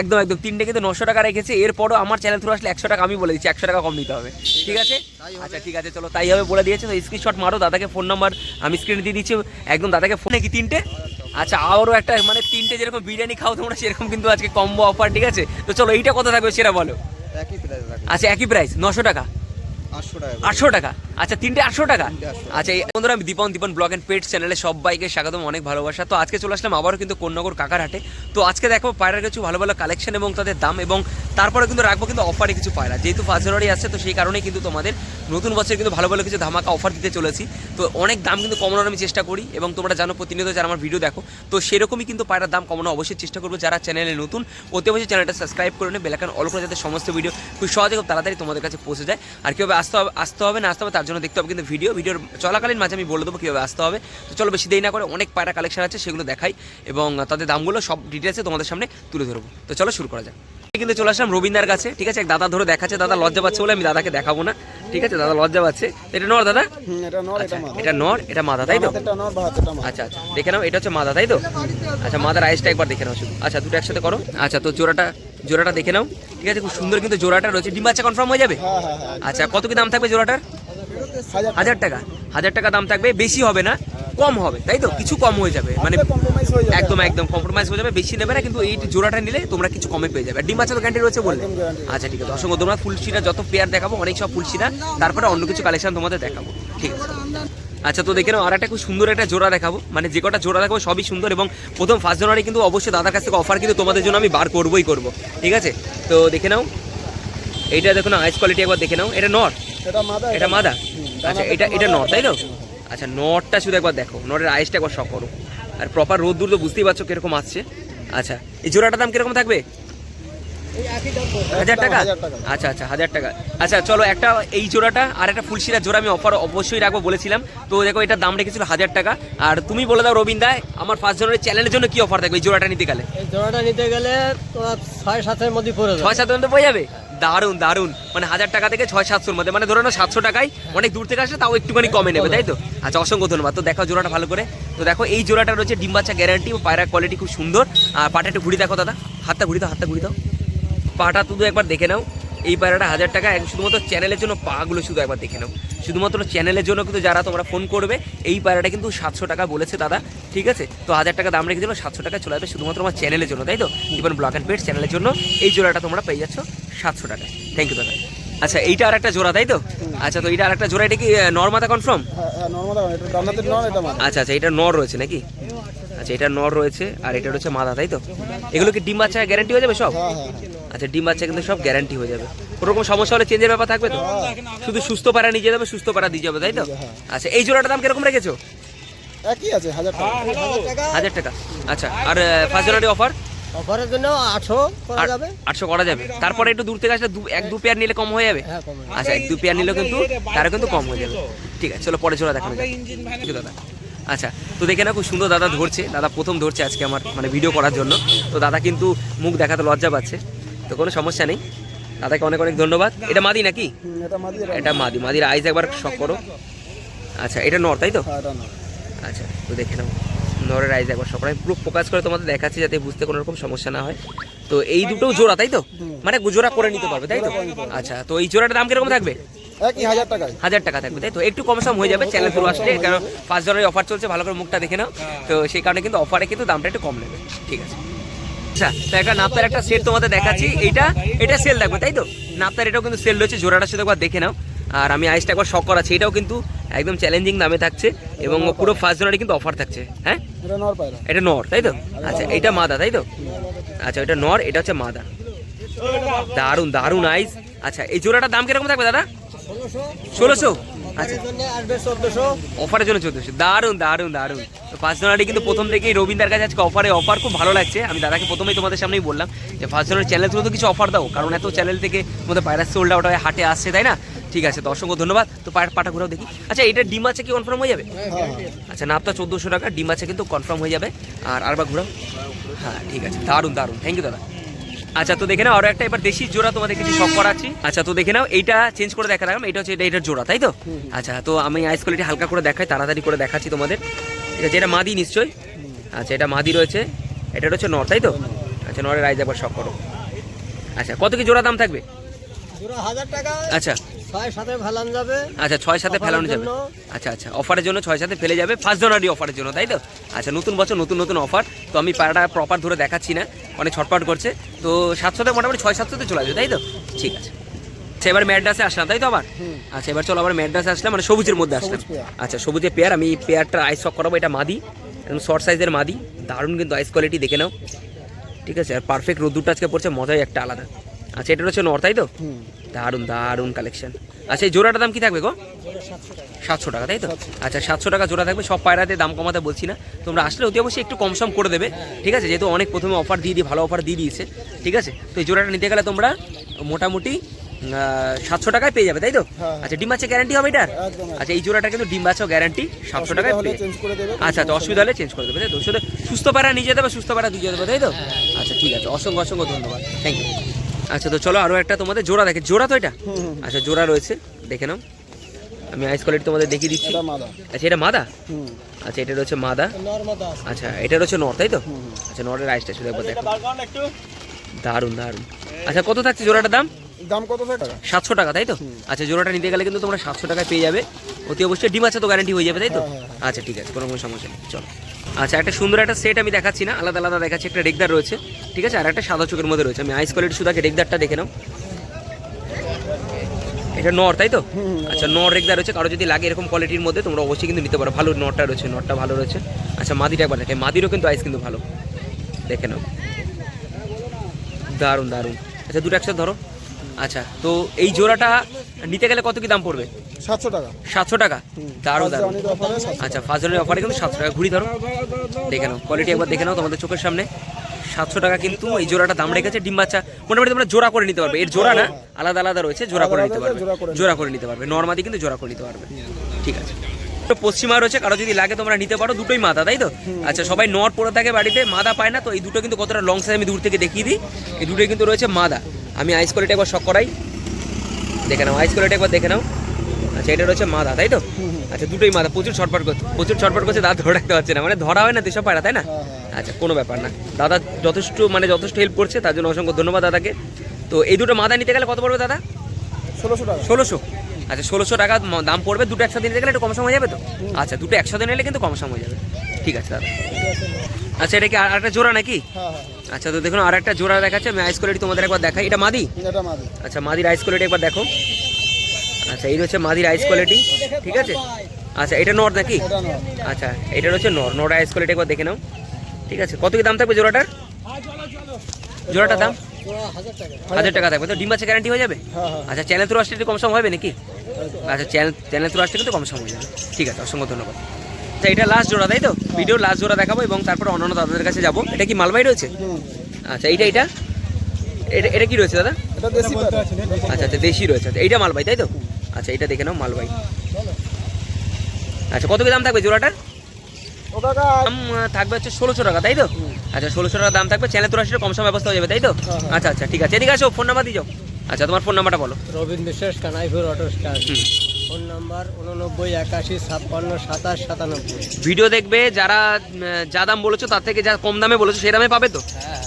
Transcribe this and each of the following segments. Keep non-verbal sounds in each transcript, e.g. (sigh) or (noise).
একদম একদম। তিনটে কিন্তু নশো টাকা রেখেছে। এরপরও আমার চ্যানেল থ্রু আসলে একশো টাকা আমি বলে দিচ্ছি একশো টাকা কম দিতে হবে। ঠিক আছে? আচ্ছা ঠিক আছে চলো তাই হবে বলে দিয়েছে। তো স্ক্রিনশট মারো দাদাকে ফোন নাম্বার আমি স্ক্রিনে দিয়ে দিচ্ছি। একদম দাদাকে ফোনে কি তিনটে? আচ্ছা আরও একটা মানে তিনটে যেরকম বিরিয়ানি খাও তোমরা সেরকম কিন্তু আজকে কম্বো অফার ঠিক আছে? তো চলো এইটা কথা থাকবে সেটা বলো। আচ্ছা একই প্রাইস নশো টাকা। আটশো টাকা আটশো টাকা। আচ্ছা তিনটে আটশো টাকা? আচ্ছা এই বন্ধুরা আমি Dipan Dipan blog and pet চ্যানেলে সবাইকে স্বাগতম অনেক ভালোবাসা। তো আজকে চলে আসলাম আবারও কিন্তু কন্যাগর কাকার হাটে তো আজকে দেখো পায়রার কিছু ভালো ভালো কালেকশন এবং তাদের দাম এবং তারপরে কিন্তু রাখব কিন্তু অফারে কিছু পায়রা। যেহেতু ফার্স্ট জানুয়ারি আসছে তো সেই কারণেই কিন্তু তোমাদের নতুন বছর কিন্তু ভালো ভালো কিছু ধামাকা অফার দিতে চলেছি। তো অনেক দাম কিন্তু কমানোর আমি চেষ্টা করি এবং তোমরা জানো প্রতিনিয়ত যারা আমার ভিডিও দেখো তো সেরকমই কিন্তু পায়রার দাম কমানো অবশ্যই চেষ্টা করব। যারা চ্যানেলে নতুন অতি অবশ্যই চ্যানেলটা সাবস্ক্রাইব করে নেবে বেলাকান অল করে যাতে সমস্ত ভিডিও খুব সহজে খুব তাড়াতাড়ি তোমাদের কাছে পৌঁছে যায়। আর কীভাবে আসতে হবে আসতে হবে না আসতে হবে তার জন্য দেখতে হবে কিন্তু ভিডিও ভিডিওর চলাকালীন মাঝে আমি বলে দেবো কীভাবে আসতে হবে। তো চলো বেশি দেরি না করে অনেক পায়রা কালেকশন আছে সেগুলো দেখাই এবং তাদের দামগুলো সব ডিটেলসে তোমাদের সামনে তুলে ধরবো। তো চলো শুরু করা যাক। কিন্তু চলে আসলাম রবীন্দার কাছে ঠিক আছে? এক দাদা ধরে দেখাচ্ছে দাদা লজ্জা পাচ্ছে বলে আমি দাদাকে দেখাবো না ঠিক আছে? দাদা লজ্জা পাচ্ছে। এটা নর দাদা? এটা নর আচ্ছা এটা মাদা এটা মাদা তাই তো? আচ্ছা আচ্ছা দেখে নাও এটা হচ্ছে মাদা তাই তো? আচ্ছা মাদার আইসটা একবার দেখে নাও শুধু। আচ্ছা দুটো একসাথে করো। আচ্ছা তো জোড়াটা জোড়াটা দেখে নাও ঠিক আছে? খুব সুন্দর কিন্তু জোড়াটা রয়েছে। ডিম বাচ্চা কনফার্ম হয়ে যাবে? হ্যাঁ হ্যাঁ হ্যাঁ। আচ্ছা কত কি দাম থাকবে জোড়াটার? হাজার টাকা। হাজার টাকা দাম থাকবে বেশি হবে না কম হবে তাই তো? কিছু কম হয়ে যাবে মানে একদম একদম কম্প্রোমাইজ হয়ে যাবে বেশি নেবে না কিন্তু এই জোড়াটা নিলে তোমরা কিছু কমে পেয়ে যাবে। ডিম বাচ্চা তো গ্যারান্টি রয়েছে বললে? আচ্ছা ঠিক আছে। অসংখ্য তোমরা ফুলশিরা যত পেয়ার দেখাবো অনেক সব ফুলশিরা তারপরে অন্য কিছু কালেকশন তোমাদের দেখাবো। ঠিক আছে। আচ্ছা তো দেখে নাও আর একটা খুব সুন্দর একটা জোড়া দেখাবো। মানে যে কটা জোড়া দেখাবো সবই সুন্দর এবং প্রথম ফার্স্ট জানুয়ারি কিন্তু অবশ্যই দাদার কাছ থেকে অফার কিন্তু তোমাদের জন্য আমি বার করবোই করব। ঠিক আছে? তো দেখে নাও এইটা দেখো না আইস কোয়ালিটি একবার দেখে নাও। এটা নট এটা মাদা এটা মাদা আচ্ছা এটা এটা। নট তাই তো? আচ্ছা নটটা শুধু একবার দেখো। নটের আইসটা একবার শখ করো। আর প্রপার রোদ দূর তো বুঝতেই পারছ কীরকম আসছে। আচ্ছা এই জোড়াটার দাম কীরকম থাকবে? হাজার টাকা? আচ্ছা আচ্ছা হাজার টাকা। আচ্ছা চলো একটা এই জোড়াটা আর একটা ফুলশিরার জোড়া আমি অফার অবশ্যই রাখব বলেছিলাম। তো দেখো এটার দাম রেখেছিল হাজার টাকা। আর তুমি বলে দাও রবীন্দ্র আমার ফার্স্ট জানুয়ারি চ্যানেলের জন্য কি অফার থাকবে এই জোড়াটা নিতে গেলে? জোড়াটা নিতে গেলে তোমার ছয় সাতের মধ্যে পড়ে যাবে। ছয় সাত পর্যন্ত পেয়ে যাবে? দারুণ দারুণ মানে হাজার টাকা থেকে ছয় সাতশোর মধ্যে। মানে ধরো না সাতশো টাকায় অনেক দূর থেকে আসলে তাও একটুখানি কমে নেবে, তাই তো? আচ্ছা অসংখ্য ধন্যবাদ। তো দেখো জোড়াটা ভালো করে। তো দেখো, এই জোড়াটা রয়েছে ডিম বাচ্চা গ্যারান্টি ও পায়রা কোয়ালিটি খুব সুন্দর। আর পাটা একটু ঘুরি দেখো দাদা। হাতটা ঘুরি দাও, হাতটা ঘুরি দাও। পাটা শুধু একবার দেখে নাও। এই পায়রাটা হাজার টাকা এক- শুধুমাত্র চ্যানেলের জন্য পাগুলো শুধু একবার দেখে নাও। শুধুমাত্র চ্যানেলের জন্য কিন্তু যারা তোমরা ফোন করবে, এই পায়রাটা কিন্তু সাতশো টাকা বলেছে দাদা। ঠিক আছে? তো হাজার টাকা দাম রেখেছিল, সাতশো টাকা চলে আসবে শুধুমাত্র আমার চ্যানেলের জন্য, তাই তো? জীবন ব্লক অ্যান্ড পেট চ্যানেলের জন্য এই জোড়াটা তোমরা পেয়ে যাচ্ছ। সাতশো টাকা। থ্যাংক ইউ দাদা। আচ্ছা এইটা আর একটা জোড়া তাই তো? আচ্ছা তো এইটা আর একটা জোড়া এটা কি নর্মাদা কনফার্ম আচ্ছা আচ্ছা এটা নর রয়েছে নাকি? আচ্ছা এটা নর রয়েছে আর এটা রয়েছে মাদা তাই তো? এগুলো কি ডিম বাচ্চা গ্যারান্টি হয়ে যাবে সব? আচ্ছা ডিম বাচ্চা কিন্তু সব গ্যারান্টি হয়ে যাবে। কোনো রকম সমস্যা হলে চেঞ্জের ব্যাপার থাকবে তো? শুধু সুস্থ পাড়া নিয়ে যাবে সুস্থ পাড়া দিয়ে যাবে তাই তো। আচ্ছা এই জোড়াটার দাম কীরকম রেখেছো? একই আছে হাজার টাকা। হাজার টাকা। আচ্ছা আর ফার্স্ট জানুয়ারি অফার অফারের জন্য আটশো করা যাবে। আটশো করা যাবে। তারপরে একটু দূর থেকে আসলে দু- এক দু পেয়ার নিলে কম হয়ে যাবে? হ্যাঁ আচ্ছা এক দু পেয়ার নিলেও কিন্তু তারও কিন্তু কম হয়ে যাবে। ঠিক আছে চলো পরে জোড়া দেখানো ঠিক দাদা। আচ্ছা তো দেখে না খুব সুন্দর দাদা ধরছে। দাদা প্রথম ধরছে আজকে আমার মানে ভিডিও করার জন্য। তো দাদা কিন্তু মুখ দেখাতে লজ্জা পাচ্ছে। তো কোনো সমস্যা নেই। দাদাকে অনেক অনেক ধন্যবাদ। এটা মাদি নাকি? এটা মাদি মাদির আইজ একবার শখ করো। আচ্ছা এটা নর তাই তো? হ্যাঁ আচ্ছা তো দেখে নাও। নরের আইজ একবার সকালে। পুরো ফোকাস করে তোমাদের দেখাচ্ছি যাতে বুঝতে কোনো রকম সমস্যা না হয়। তো এই দুটো জোড়া তাই তো? মানে জোড়া করে নিতে পারবে তাই তো? আচ্ছা তো এই জোড়াটার দাম কীরকম থাকবে? হাজার টাকা থাকবে তাই তো? একটু কম সম হয়ে যাবে চ্যানেল পুরো আসলে কারণ পাঁচ জনের অফার চলছে ভালো করে মুখটা দেখে নাও। তো সেই কারণে কিন্তু অফারে কিন্তু দামটা একটু কম নেবে। ঠিক আছে। আচ্ছা তো একটা নাপ্তার একটা সেট তোমাদের দেখাচ্ছি। এইটা এটা সেল থাকবে তাই তো? নাপ্তার এটাও কিন্তু সেল রয়েছে জোড়াটা শুধু একবার দেখে নাও। আর আমি আইসটা একবার শখ করাচ্ছি এটাও কিন্তু একদম চ্যালেঞ্জিং দামে থাকছে এবং পুরো ফার্স্ট জানুয়ারি কিন্তু অফার থাকছে হ্যাঁ? এটা নর তাই তো? আচ্ছা এটা মাদা, তাই তো? আচ্ছা এটা নর, এটা হচ্ছে মাদা। দারুণ দারুণ আইস আচ্ছা এই জোড়াটার দাম কীরকম থাকবে দাদা? ষোলোশো? আচ্ছা। অফারের জন্য চোদ্দশো। দারুণ দারুণ দারুণ ফার্স্ট জানুয়ারি কিন্তু প্রথম থেকেই রবীন্দার কাছে আজকে অফারে অফার খুব ভালো লাগছে। আমি দাদাকে প্রথমেই তোমাদের সামনেই বললাম যে ফার্স্ট জানুয়ারি চ্যানেল তো কিছু অফার দাও, কারণ এত চ্যানেল থেকে তোমাদের পায়রাস সোল্ড আউট হয়ে, হাটে আসছে, তাই না? ঠিক আছে তো অসংখ্য ধন্যবাদ। তো পায়ের পাটা ঘুরেও দেখি। আচ্ছা এটা ডিম আছে কি কনফার্ম হয়ে যাবে? আচ্ছা নাপটা চোদ্দোশো টাকা ডিম আছে কিন্তু কনফার্ম হয়ে যাবে। আর আরবার ঘুরাও। হ্যাঁ ঠিক আছে দারুণ দারুণ থ্যাংক ইউ দাদা। আচ্ছা তো দেখে নাও আরও একটা এবার দেশি জোড়া তোমাদের কিছু শখ করাচ্ছি আচ্ছা তো দেখে নাও এইটা চেঞ্জ করে দেখা রাখলাম এটা হচ্ছে এটা এটার জোড়া তাই তো? আচ্ছা তো আমি আইস কোয়ালিটি হালকা করে দেখাই তাড়াতাড়ি করে দেখাচ্ছি তোমাদের। এটা মাদি নিশ্চয়ই। আচ্ছা এটা মাদি রয়েছে। এটা হচ্ছে নর তাই তো? আচ্ছা নরের আইজ একবার শখ করো। আচ্ছা কত কি জোড়া দাম থাকবে? আচ্ছা ছয় সাথে ফেলান যাবে। আচ্ছা ছয় সাথে ফেলানো যাবে। আচ্ছা আচ্ছা অফারের জন্য ছয় সাথে ফেলে যাবে। ফার্স্ট জানুয়ারি অফারের জন্য তাই তো? আচ্ছা নতুন বছর নতুন নতুন অফার তো আমি পাড়াটা প্রপার ধরে দেখাচ্ছি না অনেক ছটপট করছে। তো সাতশোতে মোটামুটি ছয় সাতশোতে চলে আসবে তাই তো? ঠিক আছে। আচ্ছা এবার ম্যাড্রাসে আসলাম তাই তো আবার? আচ্ছা এবার চলো আবার ম্যাড্রাসে আসলাম মানে সবুজের মধ্যে আসলাম। আচ্ছা সবুজের পেয়ার আমি পেয়ারটা আইস শক করাবো এটা মাদি। একদম শর্ট সাইজের মাদি। দারুণ কিন্তু আইস কোয়ালিটি দেখে নাও। ঠিক আছে আর পারফেক্ট রোদ্দুরটা আজকে পড়ছে মজাই একটা আলাদা। আচ্ছা এটা হচ্ছে নর তাই তো? দারুণ দারুণ কালেকশন আচ্ছা এই জোড়াটার দাম কি থাকবে গো? সাতশো টাকা। তাই তো? আচ্ছা সাতশো টাকা জোড়া থাকবে সব পায়রাতে দাম কমাতে বলছি না। তোমরা আসলে অতি অবশ্যই একটু কম সম করে দেবে ঠিক আছে? যেহেতু অনেক প্রথমে অফার দিয়ে দিয়ে ভালো অফার দিয়ে দিয়েছে ঠিক আছে? তো এই জোড়াটা নিতে গেলে তোমরা মোটামুটি সাতশো টাকায় পেয়ে যাবে তাই তো? হ্যাঁ। আচ্ছা ডিম আছে গ্যারান্টি হবে এটার? আচ্ছা এই জোড়াটা কিন্তু ডিম বাচ্চাও গ্যারান্টি সাতশো টাকায় আচ্ছা আচ্ছা অসুবিধা হলে চেঞ্জ করে দেবে তাই তো? সুস্থ পায়রা নিয়ে যেতে হবে সুস্থ পায়রা দিয়ে যেতে হবে তাই তো? আচ্ছা ঠিক আছে। অসংখ্য অসংখ্য ধন্যবাদ। থ্যাংক ইউ আচ্ছা তো চলো আরও একটা তোমাদের জোড়া দেখে। জোড়া তো এটা? আচ্ছা জোড়া রয়েছে দেখে নাও। আমি আইস কোয়ালিটি তোমাদের দেখিয়ে দিচ্ছি। আচ্ছা এটা মাদা? আচ্ছা এটা রয়েছে মাদা। আচ্ছা এটা রয়েছে নর তাই তো। আচ্ছা নরের আইসটা শুধু একবার দেখো দারুণ দারুণ। আচ্ছা কত থাকছে জোড়াটার দাম? দাম কত টাকা? সাতশো টাকা তাই তো? আচ্ছা জোড়াটা নিতে গেলে কিন্তু তোমরা সাতশো টাকায় পেয়ে যাবে। অতি অবশ্যই ডিম আছে তো গ্যারান্টি হয়ে যাবে তাই তো? হ্যাঁ, হ্যাঁ, হ্যাঁ। আচ্ছা ঠিক আছে কোনো কোনো সমস্যা নেই। চলো। আচ্ছা একটা সুন্দর একটা সেট আমি দেখাচ্ছি না আলাদা আলাদা দেখাচ্ছি একটা রেগদার রয়েছে ঠিক আছে? আর একটা সাদা চোখের মধ্যে রয়েছে। আমি আইস কোয়ালিটি শুধু আগে রেগদারটা দেখে নাও। এটা নর তাই তো? আচ্ছা নর রেগদার রয়েছে কারও যদি লাগে এরকম কোয়ালিটির মধ্যে তোমরা অবশ্যই কিন্তু নিতে পারো। ভালো নরটা রয়েছে নরটা ভালো রয়েছে। আচ্ছা মাদিটা একবার দেখে মাদিরও কিন্তু আইস কিন্তু ভালো। দেখে নাও। দারুণ দারুণ। আচ্ছা দুটো একসাথে ধরো। আচ্ছা তো এই জোড়াটা নিতে গেলে কত কি দাম পড়বে? সাতশো টাকা। সাতশো টাকা? দারুণ দারুণ। আচ্ছা ফার্স্ট অফারে কিন্তু সাতশো টাকা। ঘুরি ধরো। দেখে নাও কোয়ালিটি একবার দেখে নাও তোমাদের চোখের সামনে। সাতশো টাকা কিন্তু এই জোড়াটা দাম রেখেছে ডিম বাচ্চা। মোটামুটি তোমরা জোড়া করে নিতে পারবে। এর জোড়া না আলাদা আলাদা রয়েছে জোড়া করে নিতে পারবে। জোড়া করে নিতে পারবে। নর্মাদি কিন্তু জোড়া করে নিতে পারবে। ঠিক আছে। তো পশ্চিমা রয়েছে কারও যদি লাগে তোমরা নিতে পারো দুটোই মাথা তাই তো? আচ্ছা সবাই নর পরে থাকে বাড়িতে মাদা পায় না তো এই দুটো কিন্তু কতটা লং সাইজ আমি দূর থেকে দেখিয়ে দিই। এই দুটোই কিন্তু রয়েছে মাদা। আমি আইস কোয়ালিটি একবার শখ করাই। দেখে নাও আইস কোয়ালিটি একবার দেখে নাও। আচ্ছা এটা রয়েছে মাদা তাই তো? আচ্ছা দুটোই মাদা প্রচুর ছটপট করছে প্রচুর ছটপট করছে দাদা ধরে রাখতে পারছে না মানে ধরা হয় না দেশব পায়রা তাই না? হ্যাঁ, হ্যাঁ। আচ্ছা কোনো ব্যাপার না। দাদা যথেষ্ট মানে যথেষ্ট হেল্প করছে তার জন্য অসংখ্য ধন্যবাদ দাদাকে। তো এই দুটো মাদা নিতে গেলে কত পড়বে দাদা? ষোলোশো টাকা। ষোলোশো। আচ্ছা ষোলোশো টাকা দাম পড়বে দুটো একসাথে নিতে গেলে একটু কম সময় যাবে তো? আচ্ছা দুটো একসাথে নিলে কিন্তু কম সময় যাবে। ঠিক আছে দাদা। আচ্ছা এটা কি আর একটা জোড়া নাকি? হ্যাঁ আচ্ছা তো দেখুন আর একটা জোড়া দেখাচ্ছে আমি আইস কোয়ালিটি তোমাদের একবার দেখাই। এটা মাদি? এটা মাদি। আচ্ছা মাদির আইস কোয়ালিটি একবার দেখো। আচ্ছা এই হচ্ছে মাদির আইস কোয়ালিটি ঠিক আছে? আচ্ছা এটা নর নাকি? আচ্ছা এটা হচ্ছে নর নর আইস কোয়ালিটি একবার দেখে নাও। ঠিক আছে কত কি দাম থাকবে জোড়াটার? জোড়াটার দাম? হাজার টাকা। থাকবে। তো ডিম আছে গ্যারান্টি হয়ে যাবে? হ্যাঁ হ্যাঁ। আচ্ছা চ্যানেল থ্রু আসলে একটু কম সম হবে নাকি? আচ্ছা চ্যানেল চ্যানেল থ্রু আসলে কিন্তু কম সম হয়ে যাবে। ঠিক আছে অসংখ্য ধন্যবাদ। আচ্ছা এটা লাস্ট জোড়া তাই তো? ভিডিও লাস্ট জোড়া দেখাবো এবং তারপর অন্যান্য দাদাদের কাছে যাব। এটা কি মালবাই রয়েছে? আচ্ছা এইটা এটা এটা এটা কি রয়েছে দাদা? এটা দেশি পায়রা আচ্ছা আচ্ছা দেশি রয়েছে। আচ্ছা এইটা মালবাই তাই তো? আচ্ছা এটা দেখে নাও মালবাই আচ্ছা কত কি দাম থাকবে জোড়াটার? দাম থাকবে হচ্ছে ষোলোশো টাকা তাই তো? আচ্ছা ষোলোশো টাকা দাম থাকবে চ্যানেল তোর কম সময় ব্যবস্থা হয়ে যাবে তাই তো? হ্যাঁ, হ্যাঁ। আচ্ছা আচ্ছা ঠিক আছে। এদিকে আসো ফোন নাম্বার দিয়ে যাও। আচ্ছা তোমার ফোন নাম্বারটা বলো। রবীন্দ্র বিশ্বাস কানাইপুর অটো স্ট্যান্ড হুম। ফোন নাম্বার উননব্বই একাশি ছাপ্পান্ন সাতাশ সাতানব্বই। ভিডিও দেখবে যারা যা দাম বলেছ তার থেকে যা কম দামে বলেছ সেই দামে পাবে তো?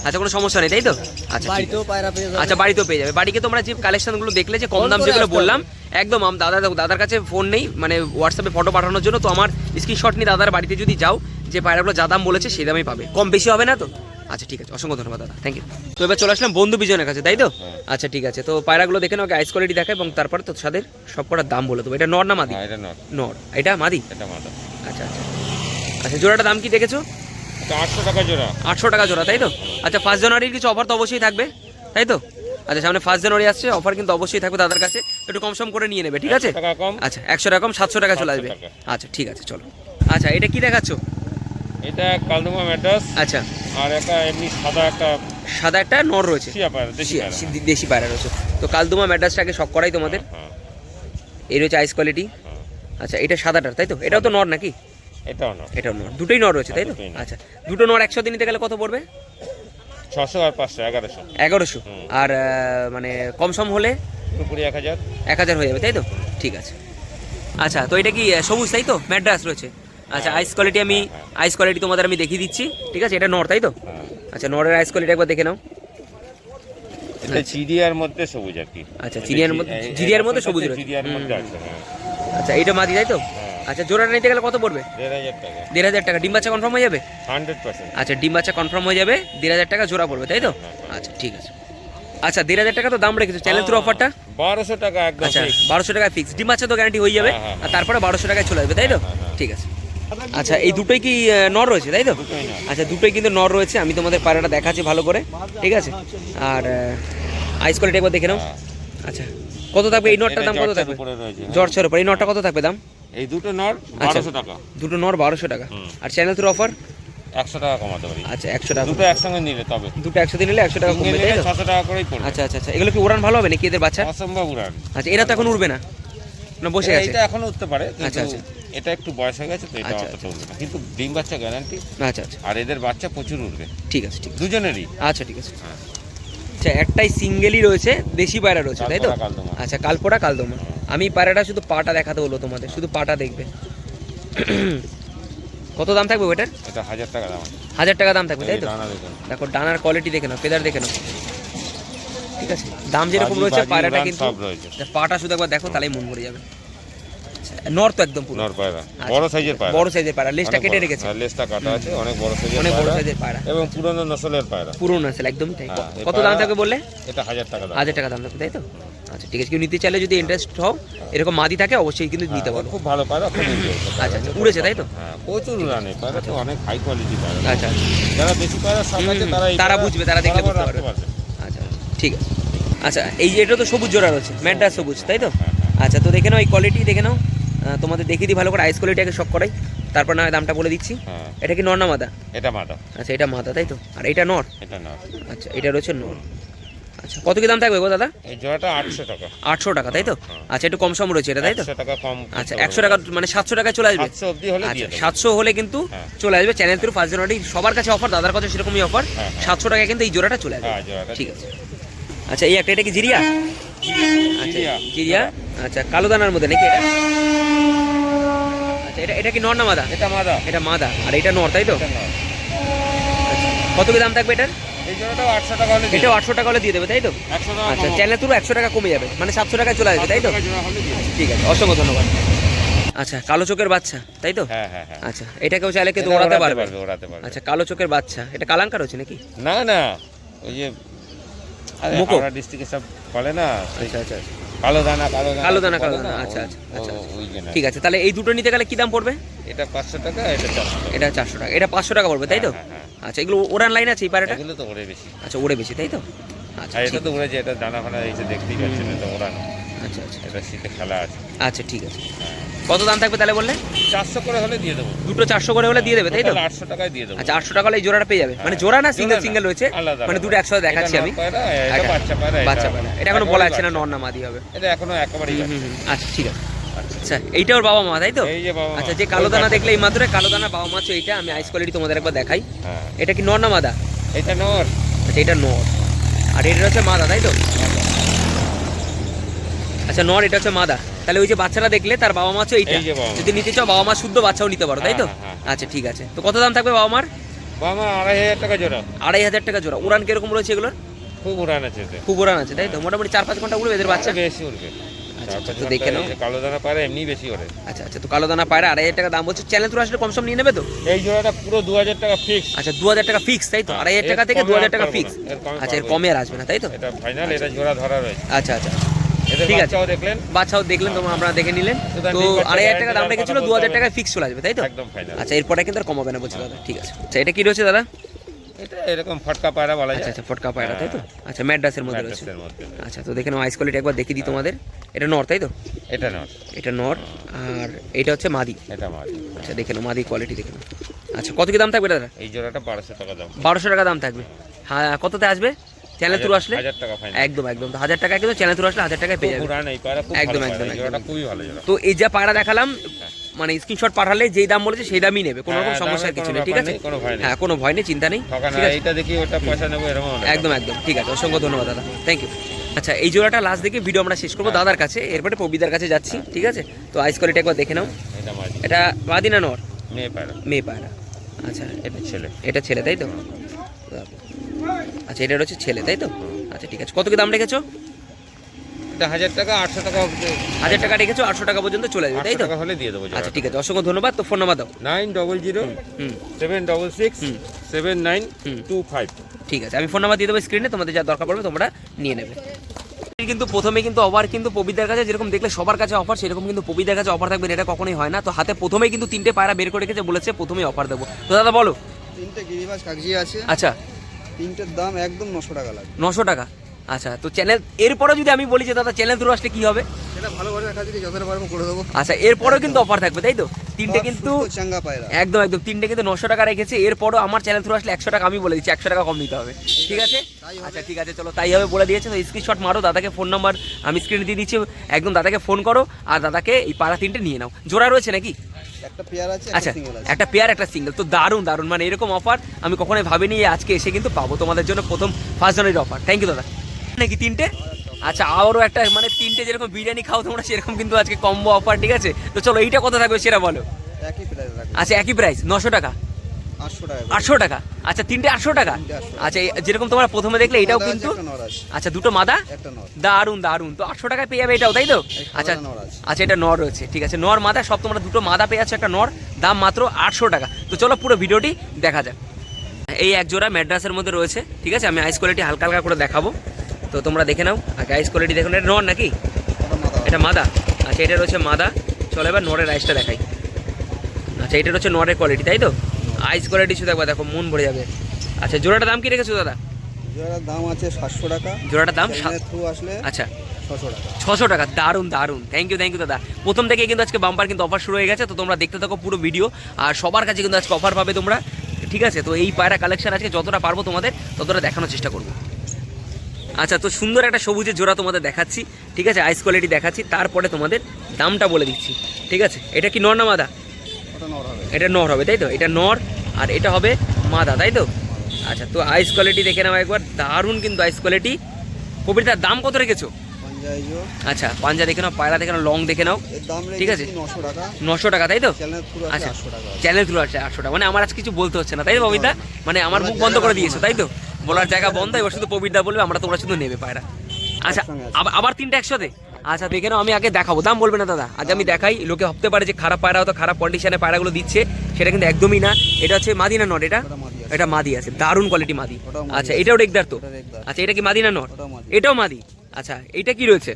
আচ্ছা কোনো সমস্যা নেই তাই তো? আচ্ছা বাড়িতেও পায়রা পেয়ে যাবে। আচ্ছা বাড়িতেও পেয়ে যাবে। বাড়িকে তোমরা যে কালেকশনগুলো দেখলে যে কম দাম যেগুলো বললাম একদম আম- দাদা দাদার কাছে ফোন নেই মানে হোয়াটসঅ্যাপে ফটো পাঠানোর জন্য তো আমার স্ক্রিনশট নিয়ে দাদার বাড়িতে যদি যাও যে পায়রাগুলো যা দাম বলেছে সেই দামেই পাবে। কম বেশি হবে না তো? আচ্ছা ঠিক আছে অসংখ্য ধন্যবাদ দাদা থ্যাংক ইউ তো এবার চলে আসলাম বন্ধু বিজনের কাছে তাই তো? আচ্ছা ঠিক আছে তো পায়রাগুলো দেখে নাও আইস কোয়ালিটি দেখায় এবং তারপরে তো তাদের সব কটার দাম বলে দেবো। এটা নর না মাদি? নট নর। এটা মাদি? এটা মাদা। আচ্ছা আচ্ছা। আচ্ছা জোড়াটার দাম কি দেখেছ? আটশো টাকা জোড়া। আটশো টাকা জোড়া তাই তো? আচ্ছা ফার্স্ট জানুয়ারির কিছু অফার তো অবশ্যই থাকবে তাই তো? আচ্ছা সামনে ফার্স্ট জানুয়ারি আসছে অফার কিন্তু অবশ্যই থাকবে দাদার কাছে। একটু কম সম করে নিয়ে নেবে ঠিক আছে? কম। আচ্ছা একশো টাকা কম সাতশো টাকা চলে আসবে। আচ্ছা ঠিক আছে চলো। আচ্ছা এটা কি দেখাচ্ছ? এটা কালদমা ম্যাড্রাস আচ্ছা। আর একটা এমনি সাদা একটা সাদা একটা নর রয়েছে। দেশি পায়রা রয়েছে। তো কালদুমা ম্যাড্রাসটাকে শখ করাই তোমাদের। হ্যাঁ এই রয়েছে আইস কোয়ালিটি হ্যাঁ। আচ্ছা এটা সাদাটার তাই তো? এটাও তো নর নাকি? এটাও নট এটাও নর। দুটোই নর রয়েছে তাই তো? হ্যাঁ, নর। আচ্ছা দুটো নর একশো দিন নিতে গেলে কত পড়বে? ছশো আর পাঁচশো এগারোশো। এগারোশো? আর মানে কম সম হলে? পুরোপুরি এক হাজার। এক হাজার হয়ে যাবে তাই তো? ঠিক আছে। আচ্ছা তো এটা কি সবুজ তাই তো? ম্যাড্রাস রয়েছে। আচ্ছা আইস কোয়ালিটি আমি আইস কোয়ালিটি তোমাদের আমি দেখিয়ে দিচ্ছি। ঠিক আছে এটা নর তাই তো? হ্যাঁ। আচ্ছা নরের আইস কোয়ালিটি একবার দেখে নাও। এটা চিড়িয়ার মধ্যে সবুজ আর কি। আচ্ছা, চিড়িয়ার মধ্যে- চিড়িয়ার মধ্যে সবুজ রয়েছে। হ্যাঁ। আচ্ছা এইটা মাদি তাই তো? হ্যাঁ। আচ্ছা জোড়াটা নিতে গেলে কত পড়বে? দেড় হাজার টাকা। ডিম বাচ্চা কনফার্ম হয়ে যাবে? আচ্ছা ডিম বাচ্চা কনফার্ম হয়ে যাবে দেড় হাজার টাকা জোড়া পড়বে তাই তো? আচ্ছা ঠিক আছে। আচ্ছা দেড় হাজার টাকা তো দাম রেখেছো। চ্যানেল থ্রু অফারটা বারোশো টাকা আচ্ছা বারোশো টাকা ফিক্স ডিম বাচ্চা তো গ্যারান্টি হয়ে যাবে। হ্যাঁ, হ্যাঁ, আর তারপরে বারোশো টাকায় চলে আসবে তাই তো? হ্যাঁ, হ্যাঁ। ঠিক আছে। আচ্ছা এই দুটোই কি নর রয়েছে তাই তো? আচ্ছা দুটোই কিন্তু নর রয়েছে। আমি তোমাদের পায়রাটা দেখাচ্ছি ভালো করে ঠিক আছে? আর আইস কোয়ালিটি একবার দেখে নাও। হ্যাঁ। আচ্ছা কত থাকবে? এই নটটার দাম কত থাকবে? হ্যাঁ। জর্জের উপর। এই নটটা কত থাকবে দাম? এই দুটো নর আচ্ছা। বারোশো টাকা। দুটো নর বারোশো টাকা। আর চ্যানেল থ্রু অফার একশো টাকা কমাতে পারি। আচ্ছা একশো টাকা দুটো একসঙ্গে নিলে তবে। দুটো দিন নিলে একশো টাকা কমবে তাই ছশো টাকা করেই পড়বে। আচ্ছা আচ্ছা আচ্ছা। এগুলো কি উড়ান ভালো হবে নাকি এদের বাচ্চা? অসম্ভব উড়ান আচ্ছা এরা তো এখন উড়বে না। না বসে গেছে এটা এখনও উঠতে পারে আচ্ছা, আচ্ছা। এটা একটু বয়স হয়ে গেছে তো এটা আচ্ছা, অতটা উঠবে না। কিন্তু ডিম বাচ্চা গ্যারান্টি আচ্ছা আচ্ছা। আর এদের বাচ্চা প্রচুর উঠবে ঠিক আছে ঠিক দুজনেরই। আচ্ছা ঠিক আছে। হ্যাঁ। আচ্ছা একটাই সিঙ্গেলই রয়েছে দেশি পায়রা রয়েছে তাই তো? আচ্ছা কালপোড়া কালদমা আমি পায়রাটা শুধু পাটা দেখাতে হলো তোমাদের শুধু পাটা দেখবে। কত দাম থাকবে এটা হাজার টাকা দাম হাজার টাকা দাম থাকবে তাই তো? দেখো ডানার কোয়ালিটি দেখে নাও ফেদার দেখে নাও। ঠিক আছে? দাম যেরকম রয়েছে পায়রাটা কিন্তু পাটা শুধু একবার দেখো তাহলেই মন ভরে যাবে। নর তো একদম পুরো। নর পায়রা। আচ্ছা। বড় সাইজের পায়রা। বড় সাইজের পায়রা। লেজটা কেটে রেখেছে। হ্যাঁ, লেজটা কাটা আছে অনেক বড় সাইজের অনেক বড় সাইজের পায়রা। এবং পুরনো নসলের পায়রা। পুরনো আছে একদমই তাই। হ্যাঁ, কত দাম থাকবে বললে? এটা হাজার টাকা দাম। হাজার টাকা দাম থাকবে তাই তো? আচ্ছা ঠিক আছে। কেউ নিতে চাইলে যদি ইন্টারেস্ট হও এরকম মাদি থাকে অবশ্যই কিন্তু নিতে হ্যাঁ, পারো। খুব ভালো পায়রা আচ্ছা আচ্ছা উড়েছে তাই তো? প্রচুর উড়ানে। পায়রা তো অনেক হাই কোয়ালিটি পায়রা। আচ্ছা আচ্ছা। যারা বেশি পায়রা হুম, তারা তারা বুঝবে, তারা দেখলে বুঝতে পারবে। আচ্ছা ঠিক আছে। আচ্ছা এই যে এটা তো সবুজ জোড়া রয়েছে ম্যাড্রাস সবুজ তাই তো? আচ্ছা তো দেখে নাও এই কোয়ালিটি দেখে নাও। তোমাদের দেখিয়ে দিই ভালো করে আইস কোয়ালিটি আগে শখ করাই। তারপর না দামটা বলে দিচ্ছি। হ্যাঁ। এটা কি নর না মাদা? এটা মাদা। আচ্ছা এটা মাদা তাই তো? আর এটা নর? এটা না আচ্ছা এটা রয়েছে নর। আচ্ছা কত কি দাম থাকবে গো দাদা? এই জোড়াটা আটশো টাকা। আটশো টাকা তাই তো? হ্যাঁ। আচ্ছা একটু কম সম রয়েছে এটা তাই তো? একশো টাকা কম আচ্ছা একশো টাকা মানে সাতশো টাকায় চলে আসবে। সাতশো অবধি হলে আচ্ছা দিয়ে দেবো। সাতশো হলে কিন্তু হ্যাঁ। চলে আসবে। চ্যানেল থ্রু ফার্স্ট জানুয়ারি সবার কাছে অফার দাদার কাছে সেরকমই অফার হ্যাঁ, হ্যাঁ। সাতশো টাকায় কিন্তু এই জোড়াটা চলে আসবে। ঠিক আছে। আচ্ছা এই একটা এটা কি জিরিয়া? জিরিয়া। জিরিয়া আচ্ছা কালো দানার মধ্যে নাকি এটা? আচ্ছা এটা এটা কি নর না মাদা? এটা মাদা। এটা মাদা আর এটা নর তাই তো? এটা কত কি দাম থাকবে এটার? এই আটশো টাকা হলে দিয়ে দেবে। তাই তো? আচ্ছা কমাবো। চ্যানেল থ্রু একশো টাকা কমে যাবে মানে সাতশো চলে আসবে তাই তো। ঠিক আছে অসংখ্য ধন্যবাদ। আচ্ছা কালো চোখের বাচ্চা তাই তো? হ্যাঁ হ্যাঁ হ্যাঁ। আচ্ছা এটা কেউ চাইলে কিন্তু এটা ওড়াতে পারবে। আচ্ছা কালো চোখের বাচ্চা এটা কালাঙ্কার হচ্ছে নাকি? না না ওই যে? হাওড়া ডিস্ট্রিক্টে সব বলে না? আচ্ছা আচ্ছা আচ্ছা। কালো দানা কালো দানা কালো দানা, কালো দানা, আচ্ছা, আচ্ছা, আচ্ছা, যে না। ঠিক আছে তাহলে এই দুটো নিতে গেলে কি দাম পড়বে? এটা পাঁচশো টাকা এটা চারশো টাকা। এটা চারশো টাকা এটা পাঁচশো টাকা পড়বে তাই তো? হ্যাঁ, হ্যাঁ, আচ্ছা এগুলো ওড়ান লাইন আছে এই পাড়াটা? এগুলো তো ওরে বেশি। আচ্ছা ওড়ে বেশি তাই তো? আচ্ছা এটা তো উড়েছে এটা দানা ফানা এই দেখতেই পাচ্ছেন এটা ওড়ানো। আচ্ছা আচ্ছা। এটা শীতে খেলা আছে। আচ্ছা ঠিক আছে। কত দাম থাকবে তাহলে বললে? চারশো করে হলে দিয়ে দেবো। দুটো চারশো করে হলে দিয়ে দেবে তাই তো? আটশো টাকায় দিয়ে দেবো। আচ্ছা আটশো টাকা হলে এই জোড়াটা পেয়ে যাবে। মানে জোড়া না সিঙ্গেল সিঙ্গেল রয়েছে। মানে দুটো একসাথে দেখাচ্ছি আমি। আচ্ছা, বাচ্চা পায়রা, এটা- এখনও বলা যাচ্ছে না। নর না মাদি হবে। এটা এখনও একেবারেই। আচ্ছা ঠিক আছে। আচ্ছা। এইটা ওর বাবা মা তাই তো। আচ্ছা যে কালো দানা দেখলে এই মাত্র কালো দানা বাবা মা এইটা আমি আইস কোয়ালিটি তোমাদের একবার দেখাই। হ্যাঁ। এটা কি নর না মাদা? এটা নর। আচ্ছা এটা নর। আর এটা হচ্ছে মাদা তাই তো? আচ্ছা নর এটা হচ্ছে মাদা। তাহলে ওই যে বাচ্চাটা দেখলে তার বাবা মা হচ্ছে এইটা। যদি নিতে চাও বাবা মা শুদ্ধ বাচ্চাও নিতে পারো তাই তো? হ্যাঁ, হ্যাঁ, আচ্ছা ঠিক আছে। তো কত দাম থাকবে বাবা মার? বাবা মা আড়াই হাজার টাকা জোড়া। আড়াই হাজার টাকা জোড়া। উড়ান কীরকম রয়েছে এগুলোর? খুব উড়ান আছে খুব উড়ান আছে তাই তো? মোটামুটি চার পাঁচ ঘণ্টা উড়বে এদের বাচ্চা? বেশি উড়বে। আচ্ছা, তো দেখে নাও। কালো দানা পায়রা এমনি বেশি ওড়ে। আচ্ছা আচ্ছা তো কালো দানা পায়রা আড়াই হাজার টাকা দাম বলছে। চ্যানেল থ্রু আসলে কম সম নিয়ে নেবে তো? এই জোড়াটা পুরো দু হাজার টাকা ফিক্স আচ্ছা দু হাজার টাকা ফিক্স তাই তো? হ্যাঁ, আড়াই হাজার টাকা থেকে দু হাজার টাকা ফিক্স আচ্ছা এর কমে। আর আসবে না তাই তো? এটা ফাইনাল এটা জোড়া ধরা রয়েছে। আচ্ছা আচ্ছা। ঠিক আছে। দেখলেন। বাচ্চাও দেখলেন তোমরা আমরা দেখে নিলেন। তো আড়াই হাজার টাকা দাম রেখেছিল দু হাজার টাকায় ফিক্স চলে আসবে তাই তো? আচ্ছা এরপরে কিন্তু আর কমাবে না বলছে দাদা ঠিক আছে। আচ্ছা এটা কি রয়েছে দাদা? এটা এরকম ফটকা পায়রা বলা আচ্ছা যায়। আচ্ছা ফটকা পায়রা তাই তো? আচ্ছা ম্যাড্রাসের মধ্যে রয়েছে। আচ্ছা তো দেখে নাও আইস কোয়ালিটি একবার দেখিয়ে দিই তোমাদের। এটা নর তাই তো? এটা এটা নর আর এটা হচ্ছে মাদি। এটা আচ্ছা দেখে নাও মাদি কোয়ালিটি দেখে নাও। আচ্ছা কত কি দাম থাকবে দাদা? এই জোড়াটা বারোশো টাকা দাম। বারোশো টাকা দাম থাকবে। হ্যাঁ কততে আসবে? চ্যানেল থ্রু আসলে? একদম একদম। তো হাজার টাকা কিন্তু চ্যানেল থ্রু আসলে হাজার টাকায় পেয়ে যাবে। একদম, একদম, তো এই যা পায়রা দেখালাম মানে স্ক্রিনশট পাঠালে যেই দাম বলেছে সেই দামই নেবে। কোনো রকম হ্যাঁ, সমস্যার কিছু নেই ঠিক আছে? হ্যাঁ কোনো ভয় নেই চিন্তা নেই এইটা দেখি ওটা পয়সা নেব এরকম একদম একদম ঠিক আছে। অসংখ্য ধন্যবাদ দাদা। থ্যাংক ইউ আচ্ছা এই জোড়াটা লাস্ট দেখে ভিডিও আমরা শেষ করব দাদার কাছে। এরপরে প্রবিদার কাছে যাচ্ছি ঠিক আছে? তো আইস কোয়ালিটি একবার দেখে নাও। এটা এটা বাদিনা নর? মেয়ে পায়রা মেয়ে পায়রা আচ্ছা এটা ছেলে। এটা ছেলে তাই তো? আচ্ছা এটা হচ্ছে ছেলে তাই তো? আচ্ছা ঠিক আছে। কত কি দাম রেখেছো? এটা হাজার টাকা আটশো টাকা হাজার টাকা রেখেছো আটশো টাকা পর্যন্ত চলে যাবে তাই তো? টাকা হলে দিয়ে দেবো আচ্ছা ঠিক আছে। অসংখ্য ধন্যবাদ। তো ফোন নাম্বার দাও। Nine double zero hmm seven double six seven nine hmm. Two five. ঠিক আছে আমি ফোন নাম্বার দিয়ে দেবো স্ক্রিনে তোমাদের যা দরকার পড়বে তোমরা নিয়ে নেবে। কিন্তু প্রথমে কিন্তু অফার কিন্তু পবিতার কাছে যেরকম দেখলে সবার কাছে অফার সেরকম কিন্তু পবিতার কাছে অফার থাকবে এটা কখনোই হয় না। তো হাতে প্রথমেই কিন্তু তিনটে পায়রা বের করে রেখেছে বলেছে প্রথমেই অফার দেবো। তো দাদা বলো। তিনটে গিরিবাজ কাগজি আছে। আচ্ছা। তিনটের দাম একদম নশো টাকা লাগবে। নশো টাকা? আচ্ছা তো চ্যানেল এরপরে যদি আমি বলি যে দাদা চ্যানেল থ্রু আসলে কি হবে? সেটা ভালোভাবে দেখা দিকে যতটা পারব করে দেবো। আচ্ছা এরপরেও কিন্তু অফার থাকবে তাই তো? তিনটে কিন্তু চাঙ্গা পায়রা। একদম একদম তিনটে কিন্তু নশো টাকা রেখেছে। এরপরও আমার চ্যানেল থ্রু আসলে একশো টাকা আমি বলে দিচ্ছি একশো টাকা কম দিতে হবে। ঠিক আছে? আচ্ছা ঠিক আছে চলো তাই হবে বলে দিয়েছে। তো স্ক্রিনশট মারো দাদাকে ফোন নাম্বার আমি স্ক্রিনে দিয়ে দিচ্ছি। একদম দাদাকে ফোন করো আর দাদাকে এই পাড়া তিনটে নিয়ে নাও। জোড়া রয়েছে নাকি? একটা পেয়ার আছে আচ্ছা একটা সিঙ্গেল পেয়ার একটা সিঙ্গেল তো দারুণ দারুণ। মানে এরকম অফার আমি কখনোই ভাবিনি আজকে এসে কিন্তু পাবো। তোমাদের জন্য প্রথম ফার্স্ট জানুয়ারির অফার থ্যাংক ইউ দাদা। নাকি তিনটে? আচ্ছা আরও একটা মানে তিনটে যেরকম বিরিয়ানি খাও তোমরা সেরকম কিন্তু আজকে কম্বো অফার ঠিক আছে? তো চলো এইটা কথা থাকবে সেটা বলো। একই প্রাইস আচ্ছা একই প্রাইস নশো টাকা। আটশো টাকা টাকা? আচ্ছা তিনটে আটশো টাকা? আচ্ছা যেরকম তোমরা প্রথমে দেখলে এটাও কিন্তু আচ্ছা দুটো মাদা? দারুণ দারুণ তো আটশো টাকায় পেয়ে যাবে এটাও তাই তো? আচ্ছা আচ্ছা এটা নর রয়েছে ঠিক আছে। নর মাদা সব তোমরা দুটো মাদা পেয়ে যাচ্ছ একটা নর। দাম মাত্র আটশো টাকা। তো চলো পুরো ভিডিওটি দেখা যাক। এই এক জোড়া ম্যাড্রাসের মধ্যে রয়েছে ঠিক আছে? আমি আইস কোয়ালিটি হালকা হালকা করে দেখাবো। তো তোমরা দেখে নাও। আগে আইস কোয়ালিটি দেখুন এটা নর নাকি? এটা মাদা আচ্ছা এটা রয়েছে মাদা। চলো এবার নরের আইসটা দেখাই। আচ্ছা এটা রয়েছে নরের কোয়ালিটি তাই তো? আইস কোয়ালিটি শুধু একবার দেখো মন ভরে যাবে। আচ্ছা জোড়াটার দাম কি রেখেছো দাদা? জোড়ার দাম আছে সাতশো টাকা। জোড়াটার দাম থ্রু আসলে আচ্ছা। ছশো টাকা। দারুণ দারুণ থ্যাংক ইউ থ্যাংক ইউ দাদা। প্রথম থেকে কিন্তু আজকে বাম্পার কিন্তু অফার শুরু হয়ে গেছে তো তোমরা দেখতে থাকো পুরো ভিডিও আর সবার কাছে কিন্তু আজকে অফার পাবে তোমরা। ঠিক আছে? তো এই পায়রা কালেকশন আজকে যতটা পারব তোমাদের ততটা দেখানোর চেষ্টা করব। আচ্ছা তো সুন্দর একটা সবুজের জোড়া তোমাদের দেখাচ্ছি। ঠিক আছে? আইস কোয়ালিটি দেখাচ্ছি। তারপরে তোমাদের দামটা বলে দিচ্ছি। ঠিক আছে? এটা কি নর না মাদা? এটা নর হবে তাই তো? এটা নর আর এটা হবে মাদা তাই তো? আচ্ছা তো আইস কোয়ালিটি দেখে নাও একবার। দারুণ কিন্তু আইস কোয়ালিটি কবিতার দাম কত রেখেছো? আচ্ছা পাঞ্জা দেখে নাও পায়রা দেখে নাও লং দেখে নাও। ঠিক আছে। নশো টাকা। তাই তো? আচ্ছা চ্যানেল থ্রু আছে আটশো টাকা। মানে আমার আজ কিছু বলতে হচ্ছে না তাই তো পবিতা মানে আমার মুখ বন্ধ করে দিয়েছ তাই তো? বলার জায়গা বন্ধ এবার শুধু পবিতা বলবে আমরা তোমরা শুধু নেবে পায়রা। আচ্ছা আবার তিনটা একসাথে? আচ্ছা দেখে নাও আমি আগে দেখাবো। দাম বলবে না দাদা। আজ আমি দেখাই লোকে ভাবতে পারে যে খারাপ পায়রা হয়তো খারাপ কন্ডিশনে পায়রাগুলো দিচ্ছে। সেটা কিন্তু একদমই না। এটা হচ্ছে মাদিনা নট এটা? এটা মাদি আছে। দারুণ কোয়ালিটি মাদি। আচ্ছা এটাও রেগদার তো? আচ্ছা এটা কি মাদিনা নট এটাও মাদি? আচ্ছা এটা কি রয়েছে?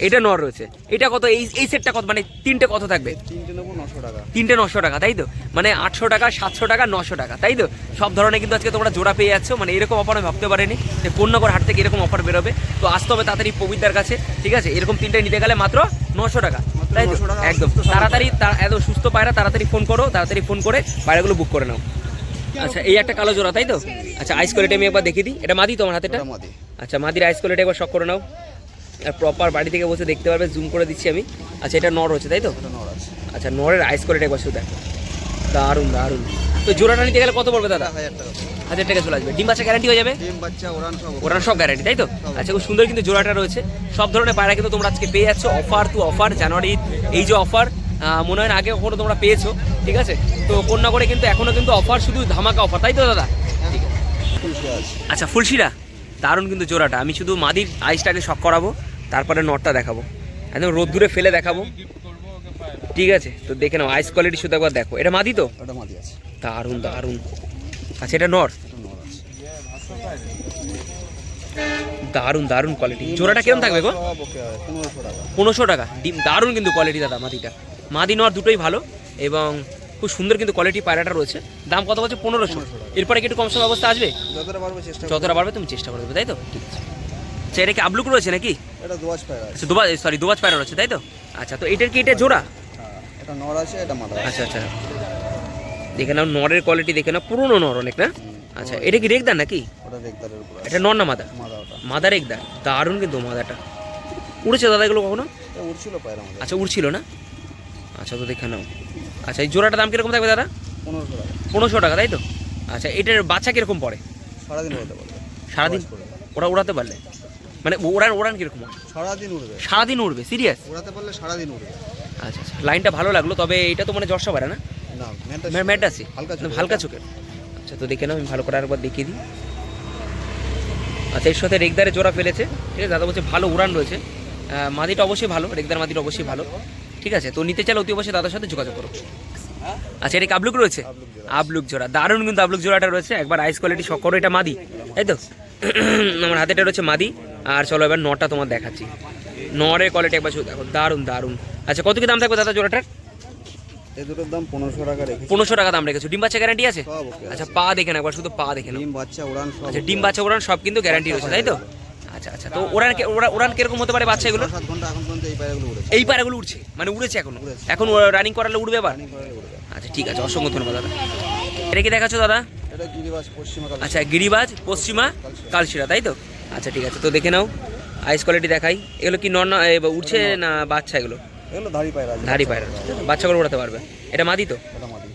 এটা নর রয়েছে। এটা কত? এই এই সেটটা কত? মানে তিনটে কত থাকবে? তিনটে নশো টাকা। তিনটে নশো টাকা তাই তো? মানে আটশো টাকা সাতশো টাকা নশো টাকা তাই তো? সব ধরনের কিন্তু আজকে তোমরা জোড়া পেয়ে যাচ্ছ। মানে এরকম অফার আমি ভাবতে পারিনি যে পূর্ণগর হাট থেকে এরকম অফার বেরোবে। তো আসতে হবে তাড়াতাড়ি পবিতার কাছে ঠিক আছে? এরকম তিনটে নিতে গেলে মাত্র নশো টাকা তাই তো? একদম। তাড়াতাড়ি তা- একদম সুস্থ পায়রা তাড়াতাড়ি ফোন করো তাড়াতাড়ি ফোন করে পায়রাগুলো বুক করে নাও। আচ্ছা এই একটা কালো জোড়া তাই তো? আচ্ছা আইস কোয়ালিটি আমি একবার দেখিয়ে দিই। এটা মাদি তোমার হাতেটা আচ্ছা মাদির আইস কোয়ালিটি একবার শখ করে নাও। আর প্রপার বাড়ি থেকে বসে দেখতে পারবে জুম করে দিচ্ছি আমি। আচ্ছা এটা নর হচ্ছে তাই তো? নর আছে। আচ্ছা নরের আইস কোয়ালিটি একবার শুধু দেখো। দারুণ দারুণ। তো জোড়াটা নিতে গেলে কত পড়বে দাদা? হাজার টাকা হাজার টাকা চলে আসবে। ডিম বাচ্চা গ্যারান্টি হয়ে যাবে? ডিম বাচ্চা ওরান সব ওরা সব গ্যারান্টি তাই তো? আচ্ছা খুব সুন্দর কিন্তু জোড়াটা রয়েছে। সব ধরনের পায়রা কিন্তু তোমরা আজকে পেয়ে যাচ্ছ। অফার টু অফার জানুয়ারি এই যে অফার মনে হয় না আগে কখনো তোমরা পেয়েছ ঠিক আছে? তো কন্যা করে কিন্তু এখনও কিন্তু অফার শুধু ধামাকা অফার তাই তো দাদা? ঠিক আছে আচ্ছা ফুলশিরা। দারুণ কিন্তু জোড়াটা। আমি শুধু মাদির আইসটাকে শখ করাবো। তারপরে নটটা দেখাবো। একদম রোদ্দুরে ফেলে দেখাবো। ঠিক আছে তো দেখে নাও আইস কোয়ালিটি শুধু একবার দেখো। এটা মাদি তো? ওটা মাদি আছে। দারুণ দারুণ। আচ্ছা এটা নর? এটা দারুণ দারুণ কোয়ালিটি জোড়াটা কেমন থাকবে গো? পনেরোশো টাকা। ডিম দারুণ কিন্তু কোয়ালিটি দাদা মাদিটা। মাদি নর দুটোই ভালো এবং খুব সুন্দর কিন্তু কোয়ালিটি পায়রাটা রয়েছে। দাম কত বলছে? পনেরোশো। এরপরে কি একটু কম সম অবস্থা আসবে? যতটা পারব চেষ্টা যতটা পারবে তুমি চেষ্টা করে দেবে তাই তো? ঠিক আছে। আচ্ছা এটা কি আবলুক রয়েছে নাকি? এটা দোয়াজ পায়রা আচ্ছা দুবাজ সরি দুবাজ পায়রা রয়েছে তাই তো? আচ্ছা তো এটার কি এটা জোড়া? হ্যাঁ, এটা নর আছে এটা মাদা আচ্ছা আচ্ছা। দেখে নাও নরের কোয়ালিটি দেখে নাও পুরোনো নর অনেক না? আচ্ছা এটা কি রেগদার নাকি? ওটা রেগদারের উপর এটা নর না মাদা মাদা ওটা। মাদা রেগদার? দারুণ কিন্তু মাদাটা উড়েছে দাদা এগুলো কখনো? এটা উঠছিল পায়রা আমাদের আচ্ছা উড়ছিল না? আচ্ছা তো দেখে নাও। আচ্ছা এই জোড়াটার দাম কীরকম থাকবে দাদা? পনেরোশো টাকা। পনেরোশো টাকা তাই তো? আচ্ছা এটার বাচ্চা কীরকম পড়ে? সারাদিন উড়তে পারবে। সারাদিন? ওরা উড়াতে পারলে? মানে ওড়ান ওড়ান কীরকম? সারাদিন উড়বে। সারাদিন উড়বে? সিরিয়াস উড়াতে পারলে সারাদিন উড়বে। আচ্ছা আচ্ছা। লাইনটা ভালো লাগল তবে এটা তো মানে জর্ষা পারে না? না ম্যানটা ম্যাডাসি হালকা চোখের। আচ্ছা তো দেখে নাও আমি ভালো করে আরেকবার দেখিয়ে দিই। আচ্ছা এর সাথে রেগদারে জোড়া ফেলেছে। ঠিক আছে দাদা বলছে ভালো উড়ান রয়েছে। মাদিটা অবশ্যই ভালো রেগদার মাদিটা অবশ্যই ভালো। ঠিক আছে তো নিতে চাইলে অতি অবশ্যই দাদার সাথে যোগাযোগ করো। আচ্ছা এটা আবলুক রয়েছে? আবলুক জোড়া। দারুণ কিন্তু আবলুক জোড়াটা রয়েছে। একবার আইস কোয়ালিটি শখ করো এটা মাদি তাই তো? (clears throat) আমার হাতেটা রয়েছে মাদি। আর চলো এবার নটা তোমার দেখাচ্ছি। নরের কোয়ালিটি একবার দেখো দারুণ দারুণ। আচ্ছা কত কি দাম থাকবে দাদা জোড়াটার? এই দুটোর দাম পনেরোশো টাকা রেখেছি। পনেরোশো টাকা দাম রেখেছো। ডিম বাচ্চা গ্যারান্টি আছে? আচ্ছা পা দেখে না একবার শুধু পা দেখে নাও। ডিম বাচ্চা উড়ান আচ্ছা ডিম বাচ্চা ওড়ান সব কিন্তু গ্যারান্টি রয়েছে তাই তো? আচ্ছা আচ্ছা তো ওড়া- ওড়ান কীরকম হতে পারে বাচ্চা এগুলো সাত ঘণ্টা এখন পর্যন্ত এই পায়রাগুলো উড়েছে। এই পায়রাগুলো উঠছে মানে উড়েছে এখনও? উড়েছে। এখন রানিং করালে উঠবে এবার। আচ্ছা ঠিক আছে অসংখ্য ধন্যবাদ দাদা। এটা কি দেখাচ্ছ দাদা? পশ্চিমা আচ্ছা গিরিবাজ পশ্চিমা কালশিরা তাই তো? আচ্ছা ঠিক আছে। তো দেখে নাও আইস কোয়ালিটি দেখাই। এগুলো কি নন উঠছে না বাচ্চা এগুলো? এগুলো ধাড়ি পায়রা। ধারি পায়রা। বাচ্চাগুলো উড়াতে পারবে। এটা মাদি তো?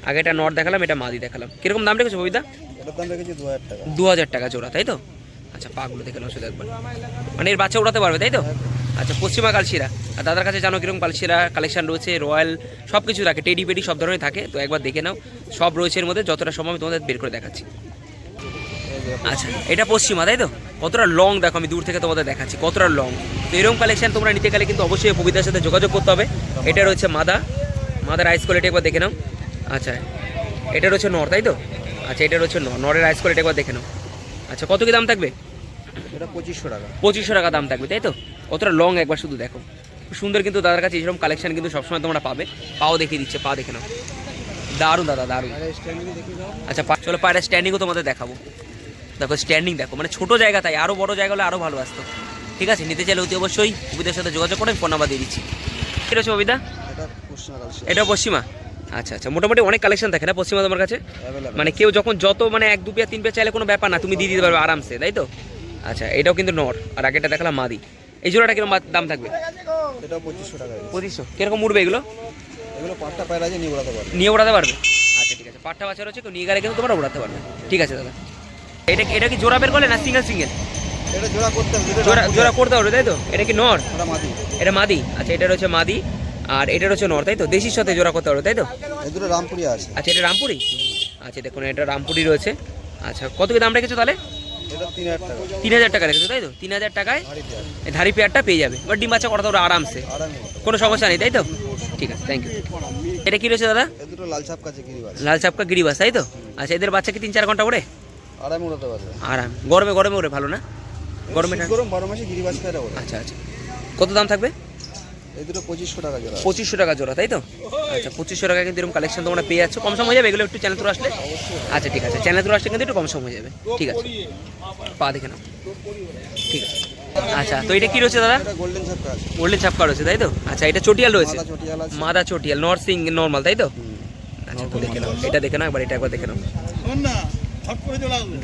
আগে এটা নট দেখালাম এটা মাদি দেখালাম। কীরকম দাম রেখেছো ববিদা দু হাজার টাকা। জোড়া তাই তো? আচ্ছা পাগুলো দেখে নাও শুধু একবার। মানে এর বাচ্চা উড়াতে পারবে তাই তো? আচ্ছা পশ্চিমা কালশিরা। আর দাদার কাছে জানো কীরকম কালশিরা কালেকশন রয়েছে রয়্যাল সব কিছু থাকে টেডি পেডি সব ধরনের থাকে। তো একবার দেখে নাও সব রয়েছে এর মধ্যে যতটা সম্ভব আমি তোমাদের বের করে দেখাচ্ছি। আচ্ছা এটা পশ্চিমা তাই তো? কতটা লং দেখো আমি দূর থেকে তোমাদের দেখাচ্ছি কতটা লং তো এরকম কালেকশন তোমরা নিতে গেলে কিন্তু অবশ্যই পবিতার সাথে যোগাযোগ করতে হবে। এটা রয়েছে মাদা মাদার আইস কোয়ালিটি একবার দেখে নাও। আচ্ছা এটা রয়েছে নর তাই তো? আচ্ছা এটা রয়েছে নর নরের আইস কোয়ালিটি একবার দেখে নাও। আচ্ছা কত কি দাম থাকবে? এটা পঁচিশশো টাকা। পঁচিশশো টাকা দাম থাকবে তাই তো? কতটা লং একবার শুধু দেখো। সুন্দর কিন্তু দাদার কাছে এরকম কালেকশন কিন্তু সবসময় তোমরা পাবে। পাও দেখিয়ে দিচ্ছে পা দেখে নাও। দারুণ দাদা দারুণ। আচ্ছা চলো পায়রা স্ট্যান্ডিংও তোমাদের দেখাবো। দেখো স্ট্যান্ডিং দেখো মানে ছোটো জায়গা তাই আরও বড় জায়গা হলে আরও ভালো আসতো। ঠিক আছে নিতে চাইলে অতি অবশ্যই অভিদের সাথে যোগাযোগ করে ফোন নাম্বার দিয়ে দিচ্ছি। ঠিক আছে কবিতা এটা পশ্চিমা আচ্ছা আচ্ছা মোটামুটি অনেক কালেকশন থাকে না পশ্চিমা তোমার কাছে? মানে কেউ যখন যত মানে এক দু পেয়ার তিন পেয়ার চাইলে কোনো ব্যাপার না তুমি দিয়ে দিতে পারবে আরামসে তাই তো? আচ্ছা এটাও কিন্তু নর আর আগেটা দেখালাম মাদি। এই জোড়াটা কীরকম দাম থাকবে? পঁচিশশো টাকা পঁচিশশো। কীরকম উঠবে এগুলো? এগুলো পাঁচটা পায়রা নিয়ে উড়াতে পারবে। নিয়ে উড়াতে পারবে? আচ্ছা ঠিক আছে পাট্টা বাচ্চা রয়েছে কেউ নিয়ে গেলে কিন্তু তোমরা উড়াতে পারবে। ঠিক আছে দাদা। এটা এটা কি জোড়া বের করলে না সিঙ্গেল সিঙ্গেল এটা জোড়া করতে হবে জোড়া জোড়া করতে পারবে তাই তো? এটা কি নর? মাদি। এটা মাদি? আচ্ছা এটা রয়েছে মাদি আর এটা রয়েছে নর তাই তো? দেশির সাথে জোড়া করতে পারবে তাই তো? দুটো রামপুরি আছে। আচ্ছা এটা রামপুরি আচ্ছা দেখুন এটা রামপুরি রয়েছে। আচ্ছা কত কি দাম রেখেছো তাহলে? তিন হাজার টাকা। রেখেছো তাই তো? তিন হাজার টাকায় ধারি পেয়ারটা পেয়ে যাবে। এবার ডিম বাচ্চা করাতে পারবে আরামসে। কোনো সমস্যা নেই তাই তো? ঠিক আছে থ্যাংক ইউ এটা কি রয়েছে দাদা? লাল ছাপ কাছে গিরিবাস তাই তো? আচ্ছা এদের বাচ্চা কি তিন চার ঘণ্টা ওড়ে? আরামে উড়াতে পারবে। আরাম। গরমে গরমে ওড়ে ভালো না? গরমে গরম বারো মাসে গিরিবাস পেয়ারা ওড়ে আচ্ছা আচ্ছা। কত দাম থাকবে? এই দুটো পঁচিশশো টাকা জোড়া। পঁচিশশো টাকা জোড়া তাই তো? আচ্ছা পঁচিশশো টাকা কিন্তু এরকম কালেকশন তোমরা পেয়ে যাচ্ছ। কম সম হয়ে যাবে এগুলো একটু চ্যানেল থ্রু আসলে? আচ্ছা ঠিক আছে। চ্যানেল থ্রু আসলে কিন্তু একটু কম সম হয়ে যাবে। ঠিক আছে। পা দেখে নাও। ঠিক আছে। আচ্ছা তো এটা কি রয়েছে দাদা? গোল্ডেন ছাপ কাজ গোল্ডেন চাপকা রয়েছে তাই তো? আচ্ছা এটা চটিয়াল রয়েছে? মাথা চটিয়াল আছে। মাদা চটিয়াল নর্থ সিং নর্মাল তাই তো? আচ্ছা তো দেখে নাও। এটা দেখে নাও একবার এটা একবার দেখে নাও।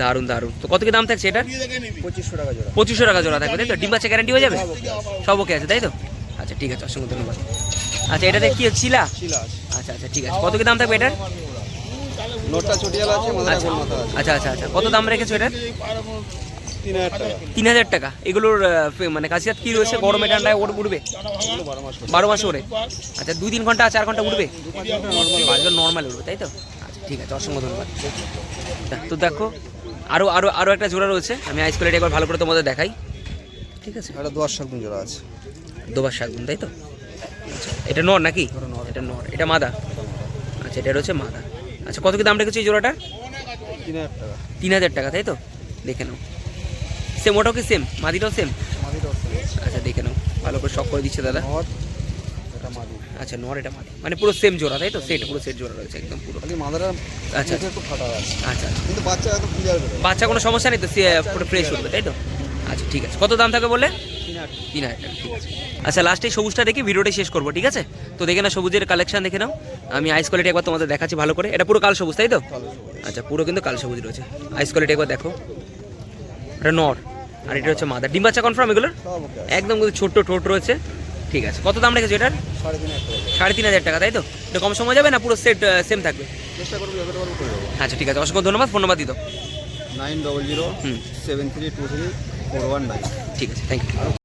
দারুণ দারুণ তো কত কি দাম থাকছে এটা পঁচিশশো টাকা জোড়া। পঁচিশশো টাকা জোড়া থাকবে তাই তো? ডিম বাচ্চা গ্যারান্টি হয়ে যাবে? সব ওকে আছে। তাই তো? আচ্ছা ঠিক আছে অসংখ্য ধন্যবাদ। আচ্ছা এটাতে কি ছিলা শিলা? আচ্ছা আচ্ছা ঠিক আছে। কত কি দাম থাকবে এটার? আচ্ছা আচ্ছা আচ্ছা আচ্ছা। কত দাম রেখেছো এটার? তিন হাজার টাকা। এগুলোর মানে কাছিয়াত কি রয়েছে? গরমে ঠান্ডায় ওর উঠবে বারো মাস করে। ওরে। আচ্ছা দুই তিন ঘণ্টা চার ঘণ্টা উঠবে নর্মাল উঠবে তাই তো? ঠিক আছে অসংখ্য ধন্যবাদ। তা, তো দেখো আরও আরও আরও একটা জোড়া রয়েছে আমি আইস কোয়ালিটি একবার ভালো করে তোমাদের দেখাই। ঠিক আছে? একটা দশ শাকুন জোড়া আছে। দোবার শাকগুন তাই তো? আচ্ছা এটা নর নাকি। এটা নর। এটা মাদা? আচ্ছা এটা রয়েছে মাদা। আচ্ছা কত কি দাম রেখেছো এই জোড়াটা? তিন হাজার টাকা। তাই তো? দেখে নাও। সেম ওটাও কি সেম মাদিটাও সেম আচ্ছা দেখে নাও। ভালো করে শখ করে দিচ্ছে দাদা। এটা মাদি। আচ্ছা নর এটা মাদি মানে পুরো সেম জোড়া তাই তো? সেট পুরো সেট জোড়া রয়েছে একদম পুরো। মাদারা আচ্ছা। একটু ফাটা আছে। আচ্ছা আচ্ছা। কিন্তু বাচ্চা এত ক্লিয়ার বাচ্চা কোনো সমস্যা নেই তো? সে পুরো ফ্রেশ উঠবে তাই তো? আচ্ছা ঠিক আছে। কত দাম থাকবে বলে তিন হাজার। টাকা ঠিক আছে। আচ্ছা লাস্টে সবুজটা দেখে ভিডিওটা শেষ করব ঠিক আছে? তো দেখে না সবুজের কালেকশন দেখে নাও। আমি আইস কোয়ালিটি একবার তোমাদের দেখাচ্ছি ভালো করে। এটা পুরো কাল সবুজ তাই তো? আচ্ছা পুরো কিন্তু কাল সবুজ রয়েছে। আইস কোয়ালিটি একবার দেখো। এটা নর আর এটা হচ্ছে মাদার। ডিম বাচ্চা কনফার্ম এগুলোর? একদম কিন্তু ছোট্ট ঠোঁট রয়েছে। ঠিক আছে। কত দাম রেখেছো এটার? সাড়ে তিন হাজার টাকা তাই তো? এটা কম সময় যাবে না পুরো সেট সেম থাকবে? চেষ্টা করব আচ্ছা ঠিক আছে। অসংখ্য ধন্যবাদ ফোন নাম্বার দিত nine double zero seven three two three four one nine. ঠিক আছে থ্যাংক ইউ